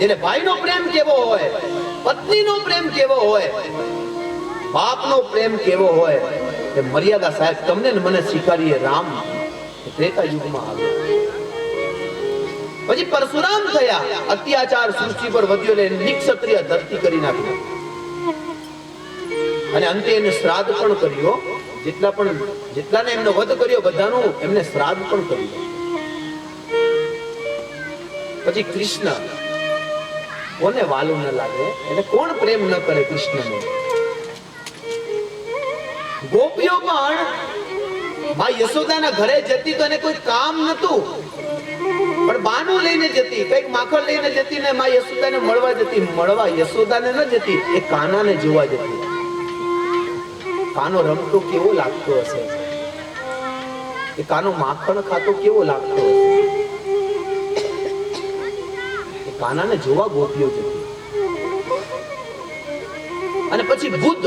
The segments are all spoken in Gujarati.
જેને ભાઈનો પ્રેમ કેવો હોય, પત્નીનો પ્રેમ કેવો હોય, બાપનો પ્રેમ કેવો હોય, એ મર્યાદા સાહેબ તમને ને મને સ્વીકારીએ રામ. ત્રેતા યુગમાં આવ્યો. પછી પરશુરામ થયા, અત્યાચાર સૃષ્ટિ પર વધ્યો એટલે નિક્ષત્રિય ધરતી કરી નાખ્યો અને અંતે એને શ્રાદ્ધ પણ કર્યો. જેટલા પણ, જેટલાને એમનો વધ કર્યો, બધાનું એમને શ્રાદ્ધ પણ કર્યું. પછી કૃષ્ણ કોને વાલું ન લાગે? એને કોણ પ્રેમ ન કરે કૃષ્ણને? ગોપીઓ પણ મા યશોદાના ઘરે જતી તો એને કોઈ કામ નતું પણ બાનું લઈને જતી, કંઈક માખણ લઈને જતી ને મા યશોદાને મળવા જતી. મળવા યશોદાને ન જતી, એ કાનાને જોવા જતી. કાનો રમતો કેવો લાગતો હશે? એ કાનો માખણ ખાતો કેવો લાગતો હશે? કાનાને જોવા ગોપીઓ જતી. અને પછી બુદ્ધ.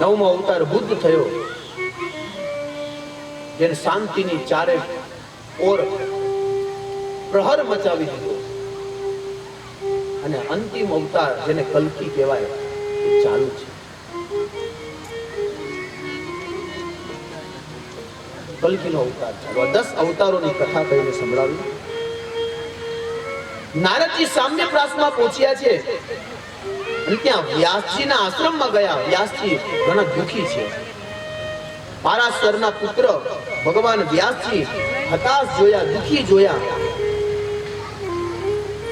નવમો અવતાર બુદ્ધ થયો. જેને શાંતિની ચારે ઓર પ્રહર મચાવી દીધો. અને અંતિમ અવતાર જેને કલ્કી કહેવાય એ ચાલુ છે. કલ્કીનો અવતાર ચાલુ. દસ અવતારોની કથા કહીને સંભળાવી. નારદજી સામ્ય પ્રાસમાં પહોંચ્યા છે. અને ત્યાં વ્યાસજીના આશ્રમમાં ગયા. વ્યાસજી ઘણા દુખી છે. પારાશરના પુત્ર ભગવાન વ્યાસજી હતાશ જોયા, દુખી જોયા.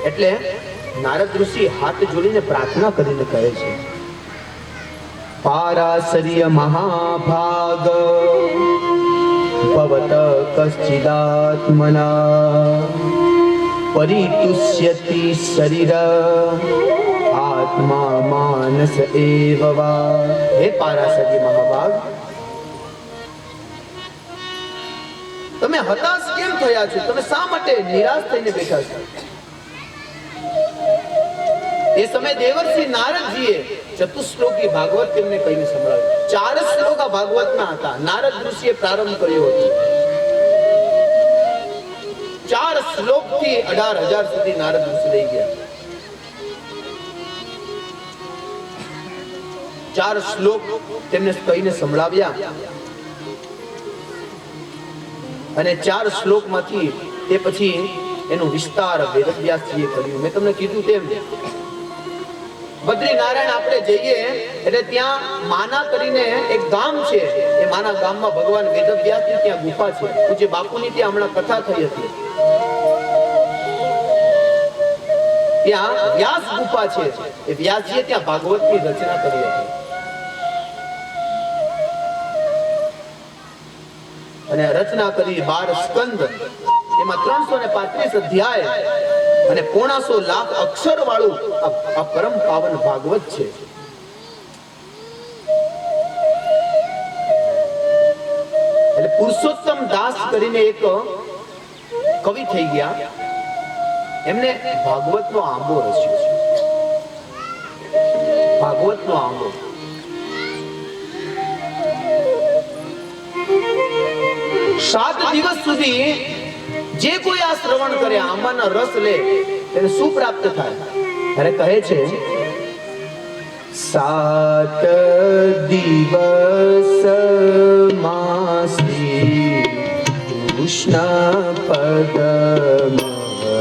એટલે નારદ ઋષિ હાથ જોડીને પ્રાર્થના કરીને કહે છે પારાશર્ય મહાભાગ, ભવત કશ્ચિદાત્મના પરિતુષ્યતિ શરીર આત્મા માનસ એવ હે પારાશર્ય મહાભાગ તમે હતાશ કેમ થયા છો? તમે શા માટે નિરાશ થઈને બેઠા છો? એ સમય દેવર્ષિ નારદજીએ ચતુશ્લોકી ભાગવત તેમને કહીને સંભળાવ્યું. ચાર શ્લોક ભાગવતના હતા. નારદ ઋષિએ પ્રારંભ કર્યો હતો. શ્લોકથી અઢાર હજાર સુધી નારદ ઋષિ લઈ ગયા. ચાર શ્લોક તેમને કહીને સંભળાવ્યા. અને ચાર શ્લોકમાંથી તે પછી એનું વિસ્તાર વેદવ્યાસજીએ કર્યું. મેં તમને કીધું તેમ, બદ્રીનારાયણ આપણે જઈએ એટલે ત્યાં માના કરીને એક ગામ છે. એ માના ગામમાં ભગવાન વેદવ્યાસની ત્યાં ગુફા છે. પૂજ્ય બાપુની ત્યાં હમણાં કથા થઈ હતી. ત્યાં વ્યાસ ગુફા છે. એ વ્યાસજીએ ત્યાં ભાગવતની રચના કરી હતી. અને રચના કરી બાર સ્કંદ. એમાં ત્રણસો ને પાંત્રીસ અધ્યાય અને પોણાસો લાખ અક્ષર વાળું આ- પરમ પાવન ભાગવત છે. એટલે પુરુષોત્તમ દાસ કરીને એક કવિ થઈ ગયા. એમને ભાગવત નો આંબો રચ્યો છે. ભાગવત નો આંબો. સાત દિવસ સુધી જે કોઈ આ શ્રવણ કરે, આંબાના રસ લે એને શું પ્રાપ્ત થાય? ત્યારે કહે છે, સાત દિવસ માસી કૃષ્ણ પદ